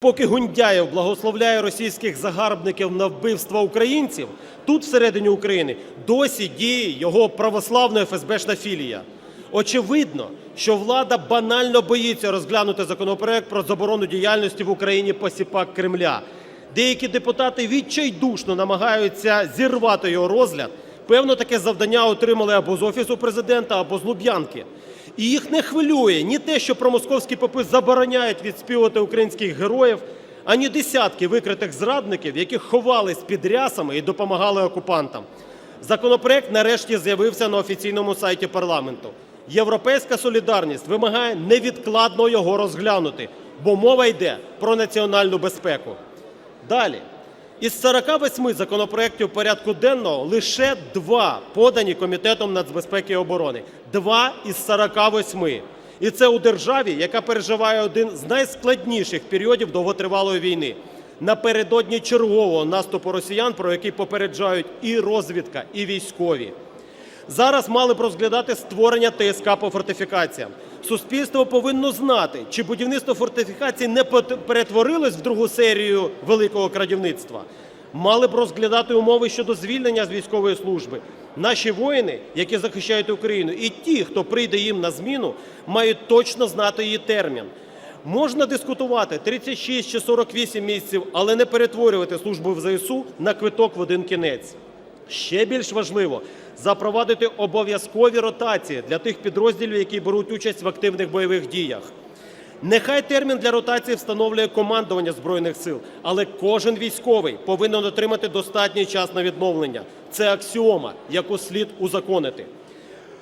Поки Гундяєв благословляє російських загарбників на вбивства українців, тут, всередині України, досі діє його православна ФСБшна філія. Очевидно, що влада банально боїться розглянути законопроект про заборону діяльності в Україні посіпак Кремля. Деякі депутати відчайдушно намагаються зірвати його розгляд. Певно, таке завдання отримали або з офісу президента, або з Луб'янки. І їх не хвилює ні те, що промосковські попи забороняють відспівувати українських героїв, ані десятки викритих зрадників, які ховались під рясами і допомагали окупантам. Законопроект нарешті з'явився на офіційному сайті парламенту. Європейська солідарність вимагає невідкладно його розглянути, бо мова йде про національну безпеку. Далі. Із 48 законопроєктів порядку денного лише два подані Комітетом нацбезпеки і оборони. Два із 48. І це у державі, яка переживає один з найскладніших періодів довготривалої війни. Напередодні чергового наступу росіян, про який попереджають і розвідка, і військові. Зараз мали б розглядати створення ТСК по фортифікаціям. Суспільство повинно знати, чи будівництво фортифікацій не перетворилось в другу серію великого крадівництва. Мали б розглядати умови щодо звільнення з військової служби. Наші воїни, які захищають Україну, і ті, хто прийде їм на зміну, мають точно знати її термін. Можна дискутувати 36 чи 48 місяців, але не перетворювати службу в ЗСУ на квиток в один кінець. Ще більш важливо запровадити обов'язкові ротації для тих підрозділів, які беруть участь в активних бойових діях. Нехай термін для ротації встановлює командування Збройних сил, але кожен військовий повинен отримати достатній час на відновлення. Це аксіома, яку слід узаконити.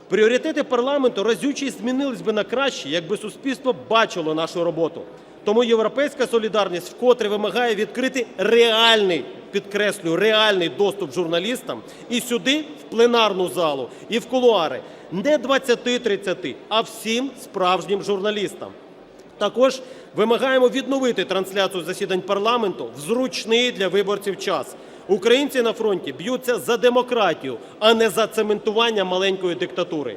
Пріоритети парламенту разюче змінились би на краще, якби суспільство бачило нашу роботу. Тому європейська солідарність вкотре вимагає відкрити реальний, підкреслюю, реальний доступ журналістам і сюди, в пленарну залу, і в кулуари. Не 20-30, а всім справжнім журналістам. Також вимагаємо відновити трансляцію засідань парламенту в зручний для виборців час. Українці на фронті б'ються за демократію, а не за цементування маленької диктатури.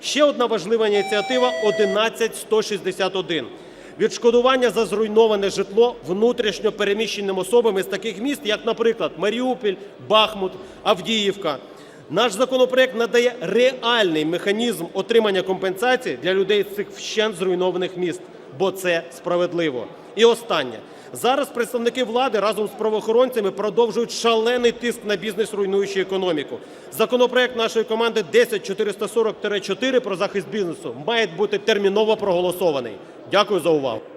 Ще одна важлива ініціатива 11161. Відшкодування за зруйноване житло внутрішньо переміщеним особам із таких міст, як, наприклад, Маріуполь, Бахмут, Авдіївка. Наш законопроект надає реальний механізм отримання компенсації для людей з цих вщент зруйнованих міст, бо це справедливо. І останнє. Зараз представники влади разом з правоохоронцями продовжують шалений тиск на бізнес, руйнуючи економіку. Законопроект нашої команди 10440-4 про захист бізнесу має бути терміново проголосований. Дякую за увагу.